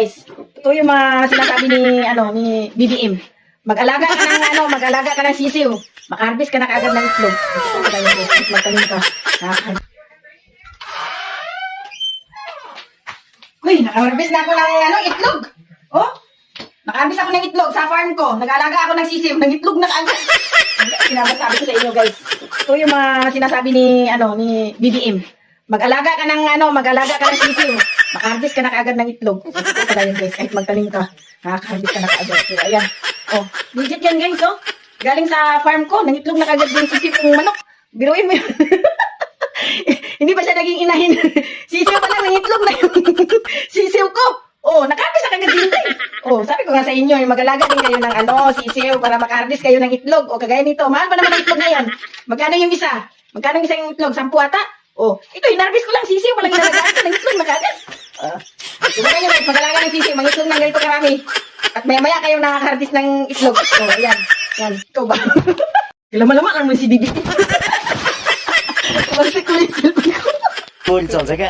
Guys, ito yung mga sinasabi ni, ano, ni BBM. Mag-alaga ka ng, ano, mag-alaga ka ng sisiw. Makarbis ka na kaagad ng itlog. Magtanim ka. Uy, nakaharbis na ako ng, ano, itlog. Oh, nakaharbis ako ng itlog sa farm ko. Nag-alaga ako ng sisiw. Ng itlog na kaagad. Sinasabi ko sa inyo, guys. Ito yung mga sinasabi ni, ano, ni BBM. Mag-alaga ka ng, ano, mag-alaga ka ng sisiw. Makaharbis ka na kaagad ng itlog. Ito tayo, guys. Kahit magtanim ka, nakakaharbis ka na kaagad. So, ayan. Oh, legit yan, guys, oh. Galing sa farm ko, ng itlog na kaagad yung sisiw kong manok. Biruin mo yun. Hindi pa siya naging inahin. Sisiw pa lang, ng itlog na yung sisiw ko. Oh, nakarbis na kagad din Oh, sabi ko nga sa inyo, yung mag-alaga din kayo ng ano, sisiw para makarbis kayo ng itlog. O kagaya nito, mahal pa naman ang itlog na yan. Magkano yung isa? Magkano yung isang itlog? Sampu ata? Oh, ito, hinarbis ko lang sisiw, walang inalagaan ko ng itlog Kumbaga nyo guys, magalaga ng sisig, mangitlog ng ganito karami. At maya-maya kayong nakaka-harvest ng itlog. So, yan. Yan. Ikaw ba? Lama-lama lang mo si Bibi. Kasi ko yung cellphone ko. Pulsong, sige.